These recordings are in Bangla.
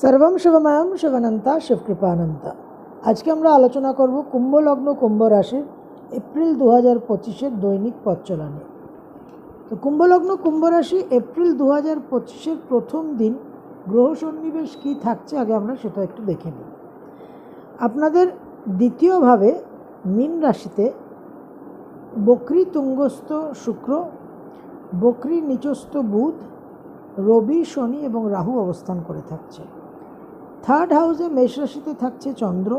সর্বম শিবময়ম শিবানন্তা শিবকৃপানন্তা। আজকে আমরা আলোচনা করব কুম্ভ লগ্ন কুম্ভ রাশির এপ্রিল দু হাজার পঁচিশের দৈনিক পথচলা নিয়ে। তো কুম্ভ লগ্ন কুম্ভ রাশি এপ্রিল দু হাজার পঁচিশের প্রথম দিন গ্রহ সন্নিবেশ কী থাকছে আগে আমরা সেটা একটু দেখে নিই। আপনাদের দ্বিতীয়ভাবে মীন রাশিতে বকরি তুঙ্গস্থ শুক্র, বকরি নিচস্থ বুধ, রবি শনি এবং রাহু অবস্থান করে থাকছে। থার্ড হাউসে মেষ রাশিতে থাকছে চন্দ্র।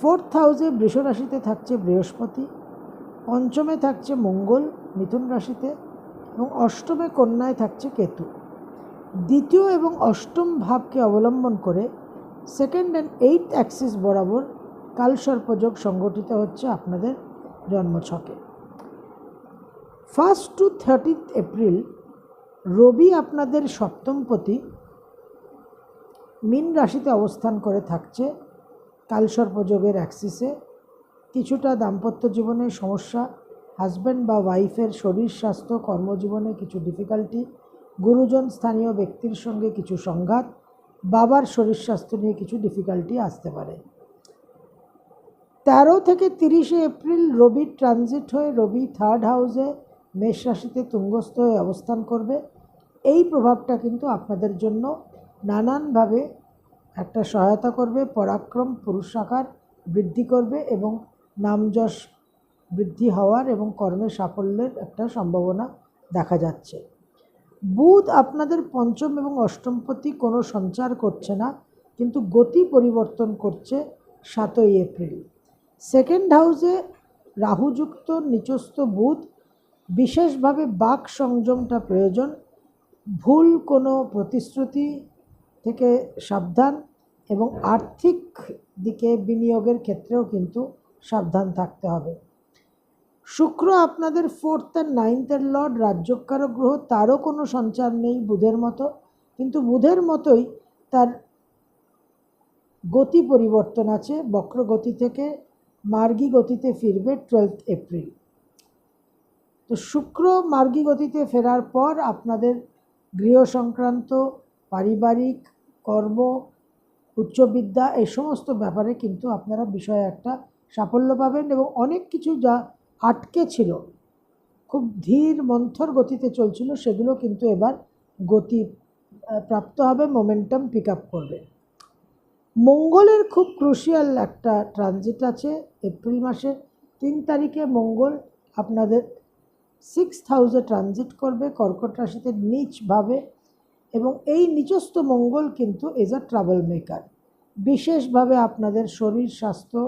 ফোর্থ হাউসে বৃষ রাশিতে থাকছে বৃহস্পতি। পঞ্চমে থাকছে মঙ্গল, মিথুন রাশিতে এবং অষ্টমে কন্যায় থাকছে কেতু। দ্বিতীয় এবং অষ্টম ভাবকে অবলম্বন করে সেকেন্ড অ্যান্ড এইট অ্যাক্সিস বরাবর কালসর্পযোগ সংগঠিত হচ্ছে আপনাদের জন্মছকে। ফার্স্ট টু থার্টিথ এপ্রিল রবি আপনাদের সপ্তমপতি মীন রাশিতে অবস্থান করে থাকছে কালসর্পযোগের অ্যাক্সিসে কিছুটা দাম্পত্য জীবনে সমস্যা হাজব্যান্ড বা ওয়াইফের শরীর, স্বাস্থ্য, কর্মজীবনে কিছু ডিফিকাল্টি গুরুজন স্থানীয় ব্যক্তির সঙ্গে কিছু সংঘাত, বাবার শরীর স্বাস্থ্য নিয়ে কিছু ডিফিকাল্টি আসতে পারে। তেরো থেকে তিরিশে এপ্রিল রবি ট্রানজিট হয়ে, রবি থার্ড হাউসে মেষ রাশিতে তুঙ্গস্থ হয়ে অবস্থান করবে। এই প্রভাবটা কিন্তু আপনাদের জন্য নানানভাবে একটা সহায়তা করবে, পরাক্রম পুরুষাকার বৃদ্ধি করবে এবং নামযশ বৃদ্ধি হওয়ার এবং কর্মে সাফল্যের একটা সম্ভাবনা দেখা যাচ্ছে। বুধ আপনাদের পঞ্চম এবং অষ্টমপতি কোনো সঞ্চার করছে না, কিন্তু গতি পরিবর্তন করছে সাতই এপ্রিল। সেকেন্ড হাউসে রাহুযুক্ত নিচস্থ বুধ বিশেষভাবে বাক সংযমটা প্রয়োজন, ভুল কোনো প্রতিশ্রুতি থেকে সাবধান এবং আর্থিক দিকে বিনিয়োগের ক্ষেত্রেও কিন্তু সাবধান থাকতে হবে। শুক্র আপনাদের ফোর্থ অ্যান্ড নাইনথের লর্ড রাজ্যকারক গ্রহ, তারও কোনো সঞ্চার নেই বুধের মতো। কিন্তু বুধের মতোই তার গতি পরিবর্তন আছে, বক্র গতি থেকে মার্গী গতিতে ফিরবে টুয়েলথ এপ্রিল তো শুক্র মার্গী গতিতে ফেরার পর আপনাদের গৃহ সংক্রান্ত, পারিবারিক কর্ম, উচ্চবিদ্যা এই সমস্ত ব্যাপারে কিন্তু আপনারা বিষয়ে একটা সাফল্য পাবেন এবং অনেক কিছু যা আটকে ছিল, খুব ধীর মন্থর গতিতে চলছিল, সেগুলো কিন্তু এবার গতি প্রাপ্ত হবে মোমেন্টাম পিক আপ করবে। মঙ্গলের খুব ক্রুশিয়াল একটা ট্রানজিট আছে, এপ্রিল মাসের তিন তারিখে মঙ্গল আপনাদের সিক্স হাউসে ট্রানজিট করবে, কর্কট রাশিতে নিচভাবে এবং এই নিচস্থ মঙ্গল কিন্তু এজ আ ট্রাভেল মেকার বিশেষভাবে আপনাদের শরীর স্বাস্থ্য,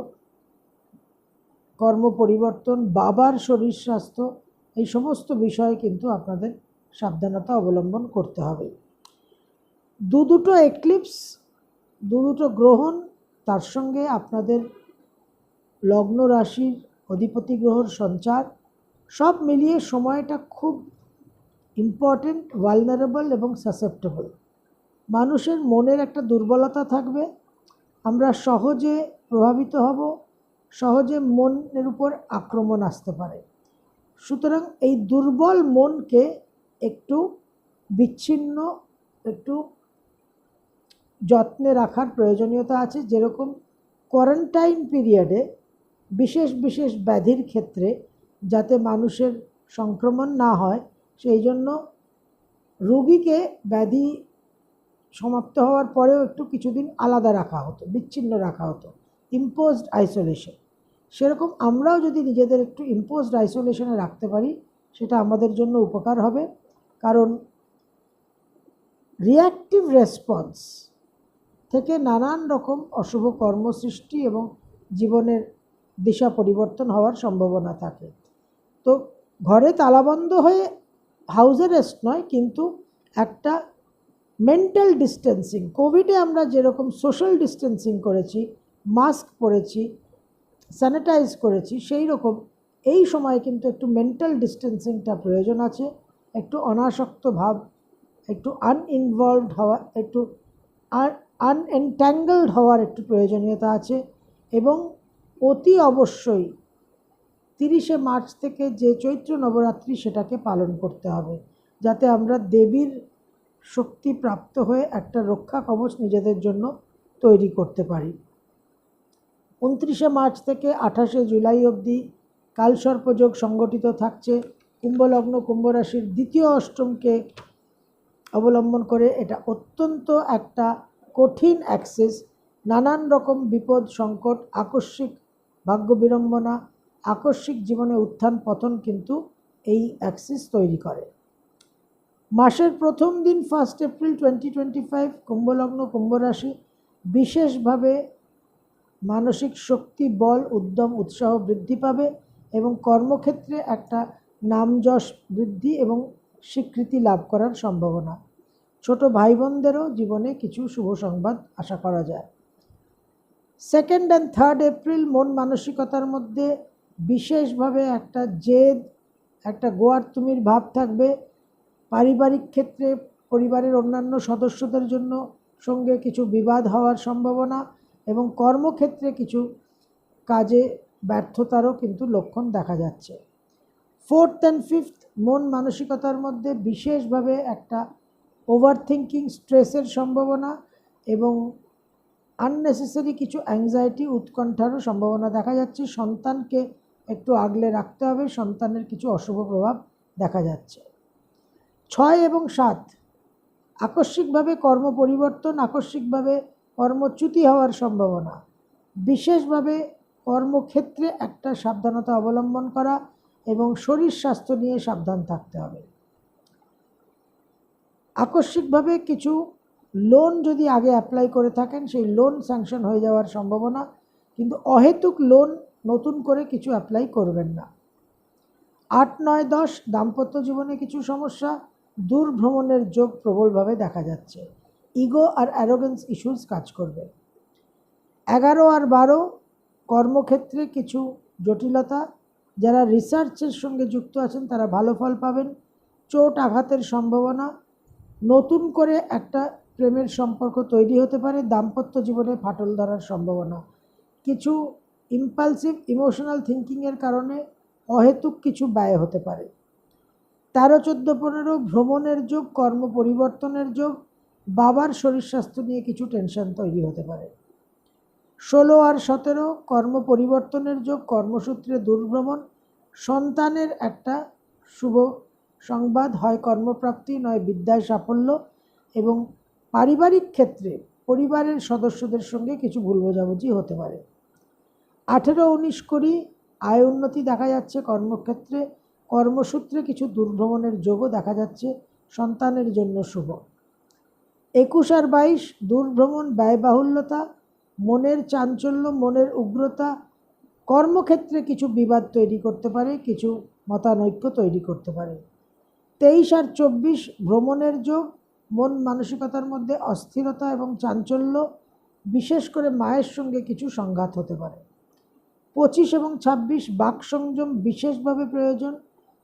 কর্ম পরিবর্তন, বাবার শরীর স্বাস্থ্য, এই সমস্ত বিষয়ে কিন্তু আপনাদের সাবধানতা অবলম্বন করতে হবে। দু দুটো এক্লিপস দু দুটো গ্রহণ, তার সঙ্গে আপনাদের লগ্ন রাশির অধিপতি গ্রহর সঞ্চার, সব মিলিয়ে সময়টা খুব ইম্পর্টেন্ট ভালনারেবল এবং সাসেপ্টেবল মানুষের মনের একটা দুর্বলতা থাকবে। আমরা সহজে প্রভাবিত হব, সহজে মনের উপর আক্রমণ আসতে পারে। সুতরাং এই দুর্বল মনকে একটু বিচ্ছিন্ন, একটু যত্নে রাখার প্রয়োজনীয়তা আছে। যেরকম কোয়ারেন্টাইন পিরিয়ডে বিশেষ বিশেষ ব্যাধির ক্ষেত্রে যাতে মানুষের সংক্রমণ না হয় সেই জন্য রোগীকে ব্যাধি সমাপ্ত হওয়ার পরেও একটু কিছুদিন আলাদা রাখা হতো, বিচ্ছিন্ন রাখা হতো ইম্পোজড আইসোলেশন সেরকম আমরাও যদি নিজেদের একটু ইম্পোজড আইসোলেশনে রাখতে পারি, সেটা আমাদের জন্য উপকার হবে। কারণ রিয়াক্টিভ রেসপন্স থেকে নানান রকম অশুভ কর্মসৃষ্টি এবং জীবনের দিশা পরিবর্তন হওয়ার সম্ভাবনা থাকে। তো ঘরে তালাবন্ধ হয়ে হাউস অ্যারেস্ট নয়, কিন্তু একটা মেন্টাল ডিস্টেন্সিং কোভিডে আমরা যেরকম সোশ্যাল ডিস্টেন্সিং করেছি মাস্ক পরেছি স্যানিটাইজ করেছি সেই রকম এই সময় কিন্তু একটু মেন্টাল ডিস্টেন্সিংটা প্রয়োজন আছে। একটু অনাসক্ত ভাব, একটু আনইনভলভড হওয়া, একটু আনএনট্যাঙ্গলড হওয়ার একটু প্রয়োজনীয়তা আছে এবং অতি অবশ্যই তিরিশে মার্চ থেকে যে চৈত্র নবরাত্রি সেটাকে পালন করতে হবে, যাতে আমরা দেবীর শক্তি প্রাপ্ত হয়ে একটা রক্ষা কবচ নিজেদের জন্য তৈরি করতে পারি। উনত্রিশে মার্চ থেকে আঠাশে জুলাই অবধি কালসর্পযোগ সংগঠিত থাকছে। কুম্ভলগ্ন কুম্ভ রাশির দ্বিতীয় অষ্টমকে অবলম্বন করে এটা অত্যন্ত একটা কঠিন অ্যাক্সেস। নানান রকম বিপদ, সংকট, আকস্মিক ভাগ্য বিড়ম্বনা আকস্মিক জীবনে উত্থান পতন কিন্তু এই অ্যাক্সিস তৈরি করে। মাসের প্রথম দিন first April twenty twenty five কুম্ভলগ্ন কুম্ভ রাশি বিশেষভাবে মানসিক শক্তি, বল, উদ্যম, উৎসাহ বৃদ্ধি পাবে এবং কর্মক্ষেত্রে একটা নামযশ বৃদ্ধি এবং স্বীকৃতি লাভ করার সম্ভাবনা। ছোট ভাই বোনদেরও জীবনে কিছু শুভ সংবাদ আশা করা যায়। সেকেন্ড অ্যান্ড থার্ড এপ্রিল মন মানসিকতার মধ্যে বিশেষভাবে একটা জেদ, একটা গোয়ার তুমির ভাব থাকবে পারিবারিক ক্ষেত্রে, পরিবারের অন্যান্য সদস্যদের জন্য সঙ্গে কিছু বিবাদ হওয়ার সম্ভাবনা এবং কর্মক্ষেত্রে কিছু কাজে ব্যর্থতারও কিন্তু লক্ষণ দেখা যাচ্ছে। ফোর্থ অ্যান্ড ফিফথ মন মানসিকতার মধ্যে বিশেষভাবে একটা ওভার থিঙ্কিং স্ট্রেসের সম্ভাবনা এবং আননেসেসারি কিছু অ্যাংজাইটি উৎকণ্ঠারও সম্ভাবনা দেখা যাচ্ছে। সন্তানকে একটু আগলে রাখতে হবে, সন্তানের কিছু অশুভ প্রভাব দেখা যাচ্ছে। ছয় এবং সাত, আকস্মিকভাবে কর্ম পরিবর্তন, আকস্মিকভাবে কর্মচ্যুতি হওয়ার সম্ভাবনা। বিশেষভাবে কর্মক্ষেত্রে একটা সাবধানতা অবলম্বন করা এবং শরীর স্বাস্থ্য নিয়ে সাবধান থাকতে হবে। আকস্মিকভাবে কিছু লোন যদি আগে অ্যাপ্লাই করে থাকেন, সেই লোন স্যাংশন হয়ে যাওয়ার সম্ভাবনা, কিন্তু অহেতুক লোন নতুন করে কিছু অ্যাপ্লাই করবেন না। আট, নয়, দশ দাম্পত্য জীবনে কিছু সমস্যা দূর ভ্রমণের যোগ প্রবলভাবে দেখা যাচ্ছে। ইগো আর অ্যারোগেন্স ইস্যুস কাজ করবে। এগারো আর বারো কর্মক্ষেত্রে কিছু জটিলতা, যারা রিসার্চের সঙ্গে যুক্ত আছেন তারা ভালো ফল পাবেন। চোট আঘাতের সম্ভাবনা, নতুন করে একটা প্রেমের সম্পর্ক তৈরি হতে পারে, দাম্পত্য জীবনে ফাটল ধরার সম্ভাবনা। কিছু ইম্পালসিভ ইমোশনাল থিঙ্কিংয়ের কারণে অহেতুক কিছু ব্যয় হতে পারে। তেরো চোদ্দ পনেরো ভ্রমণের যোগ, কর্ম পরিবর্তনের যোগ, বাবার শরীর স্বাস্থ্য নিয়ে কিছু টেনশন তৈরি হতে পারে। ষোলো আর সতেরো, কর্ম পরিবর্তনের যোগ, কর্মসূত্রে দুর্ভ্রমণ, সন্তানের একটা শুভ সংবাদ হয় কর্মপ্রাপ্তি, নয় বিদ্যায় সাফল্য এবং পারিবারিক ক্ষেত্রে পরিবারের সদস্যদের সঙ্গে কিছু ভুল বোঝাবুঝি হতে পারে। আঠেরো উনিশ কুড়ি আয় উন্নতি দেখা যাচ্ছে কর্মক্ষেত্রে। কর্মসূত্রে কিছু দুর্ভ্রমণের যোগও দেখা যাচ্ছে। সন্তানের জন্য শুভ। একুশ আর বাইশ দুর্ভ্রমণ ব্যয়বাহুল্যতা, মনের চাঞ্চল্য, মনের উগ্রতা। কর্মক্ষেত্রে কিছু বিবাদ তৈরি করতে পারে, কিছু মতানৈক্য তৈরি করতে পারে। তেইশ আর চব্বিশ, ভ্রমণের যোগ। মন মানসিকতার মধ্যে অস্থিরতা এবং চাঞ্চল্য। বিশেষ করে মায়ের সঙ্গে কিছু সংঘাত হতে পারে। পঁচিশ এবং ছাব্বিশ বাক সংযম বিশেষভাবে প্রয়োজন।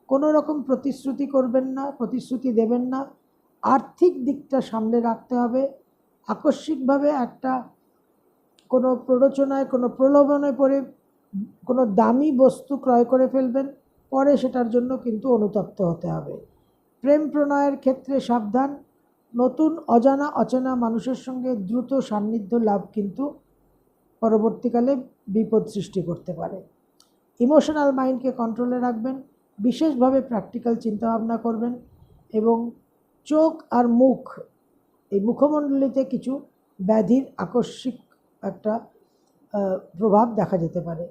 কোনো রকম প্রতিশ্রুতি করবেন না, প্রতিশ্রুতি দেবেন না। আর্থিক দিকটা সামনে রাখতে হবে। আকস্মিকভাবে একটা কোনো প্ররোচনায়, কোনো প্রলোভনে পড়ে কোনো দামি বস্তু ক্রয় করে ফেলবেন, পরে সেটার জন্য কিন্তু অনুতপ্ত হতে হবে। প্রেম প্রণয়ের ক্ষেত্রে সাবধান। নতুন অজানা অচেনা মানুষের সঙ্গে দ্রুত সান্নিধ্য লাভ কিন্তু পরবর্তীকালে বিপদ সৃষ্টি করতে পারে। ইমোশনাল মাইন্ডকে কন্ট্রোলে রাখবেন, বিশেষভাবে প্র্যাকটিক্যাল চিন্তাভাবনা করবেন এবং চোখ আর মুখ, এই মুখমণ্ডলীতে কিছু ব্যাধির আকস্মিক একটা প্রভাব দেখা যেতে পারে।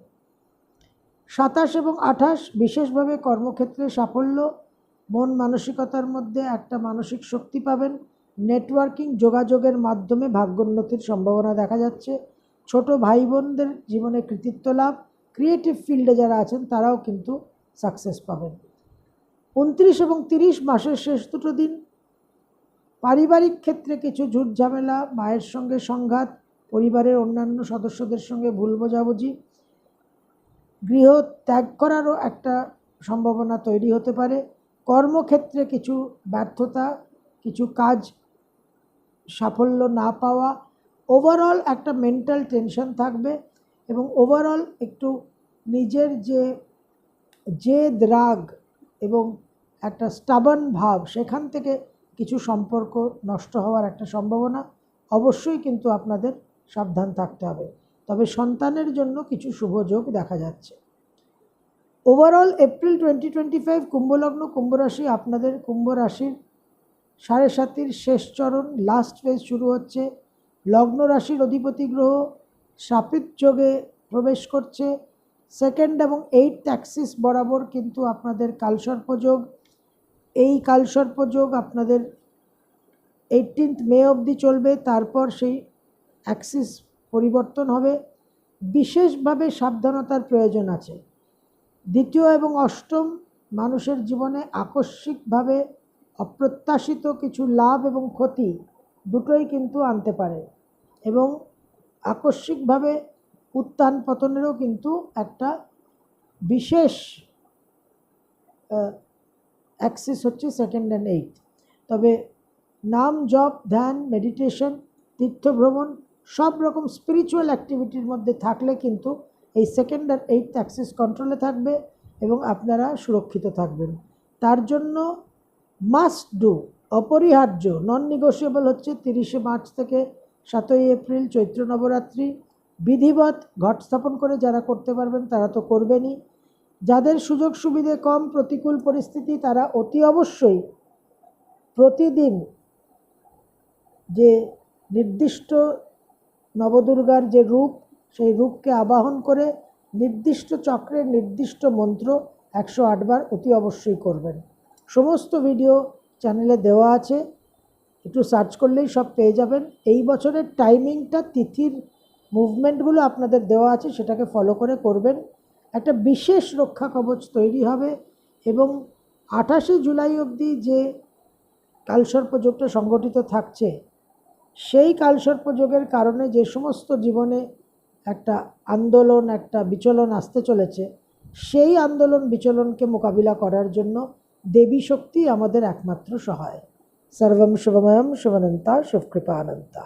সাতাশ এবং আঠাশ বিশেষভাবে কর্মক্ষেত্রে সাফল্য, মন মানসিকতার মধ্যে একটা মানসিক শক্তি পাবেন। নেটওয়ার্কিং যোগাযোগের মাধ্যমে ভাগ্যোন্নতির সম্ভাবনা দেখা যাচ্ছে। ছোট ভাই বোনদের জীবনে কৃতিত্ব লাভ। ক্রিয়েটিভ ফিল্ডে যারা আছেন, তারাও কিন্তু সাকসেস পাবেন। উনত্রিশ এবং তিরিশ মাসের শেষ দুটো দিন। পারিবারিক ক্ষেত্রে কিছু ঝুট ঝামেলা, মায়ের সঙ্গে সংঘাত, পরিবারের অন্যান্য সদস্যদের সঙ্গে ভুল বোঝাবুঝি। গৃহ ত্যাগ করারও একটা সম্ভাবনা তৈরি হতে পারে। কর্মক্ষেত্রে কিছু ব্যর্থতা, কিছু কাজ সাফল্য না পাওয়া ওভারঅল একটা মেন্টাল টেনশন থাকবে এবং ওভারঅল একটু নিজের যে জেদ রাগ এবং একটা স্টাবন ভাব, সেখান থেকে কিছু সম্পর্ক নষ্ট হওয়ার একটা সম্ভাবনা অবশ্যই কিন্তু আপনাদের সাবধান থাকতে হবে। তবে সন্তানের জন্য কিছু শুভ যোগ দেখা যাচ্ছে। Overall April twenty twenty five কুম্ভলগ্ন কুম্ভরাশি আপনাদের কুম্ভ রাশির সাড়ে সাতির শেষ চরণ লাস্ট ফেজ শুরু হচ্ছে। লগ্ন রাশির অধিপতি গ্রহ সাপিত যোগে প্রবেশ করছে। সেকেন্ড এবং এইট অ্যাক্সিস বরাবর কিন্তু আপনাদের কালসর্প যোগ। এই কালসর্প যোগ আপনাদের এইটিনথ মে অবধি চলবে, তারপর সেই অ্যাক্সিস পরিবর্তন হবে। বিশেষভাবে সাবধানতার প্রয়োজন আছে। দ্বিতীয় এবং অষ্টম মানুষের জীবনে আকস্মিকভাবে অপ্রত্যাশিত কিছু লাভ এবং ক্ষতি দুটোই কিন্তু আনতে পারে। এবং আকস্মিকভাবে উত্থান পতনেরও কিন্তু একটা বিশেষ অ্যাক্সিস হচ্ছে সেকেন্ড অ্যান্ড এইট তবে নাম, জপ, ধ্যান মেডিটেশন তীর্থভ্রমণ সব রকম স্পিরিচুয়াল অ্যাক্টিভিটির মধ্যে থাকলে কিন্তু এই সেকেন্ড আর এইট অ্যাক্সিস কন্ট্রোলে থাকবে এবং আপনারা সুরক্ষিত থাকবেন। তার জন্য মাস্ট ডু অপরিহার্য নন নিগোসিয়েবল হচ্ছে তিরিশে মার্চ থেকে সাতই এপ্রিল চৈত্র নবরাত্রি। বিধিবৎ ঘট স্থাপন করে যারা করতে পারবেন তারা তো করবেনই। যাদের সুযোগ সুবিধে কম প্রতিকূল পরিস্থিতি তারা অতি অবশ্যই প্রতিদিন যে নির্দিষ্ট নবদুর্গার যে রূপ, সেই রূপকে আবাহন করে নির্দিষ্ট চক্রের নির্দিষ্ট মন্ত্র একশো আটবার অতি অবশ্যই করবেন। সমস্ত ভিডিও চ্যানেলে দেওয়া আছে। একটু সার্চ করলেই সব পেয়ে যাবেন। এই বছরের টাইমিংটা তিথির মুভমেন্টগুলো আপনাদের দেওয়া আছে, সেটাকে ফলো করে করবেন। একটা বিশেষ রক্ষা কবচ তৈরি হবে এবং আঠাশে জুলাই অবধি যে কালসর্প যোগটা সংগঠিত থাকছে, সেই কালসর্প যোগের কারণে যে সমস্ত জীবনে একটা আন্দোলন, একটা বিচলন আসতে চলেছে, সেই আন্দোলন বিচলনকে মোকাবিলা করার জন্য দেবী শক্তি আমাদের একমাত্র সহায়। সর্বম শুভময়ম শুভনন্তা শুভকৃপা অনন্তা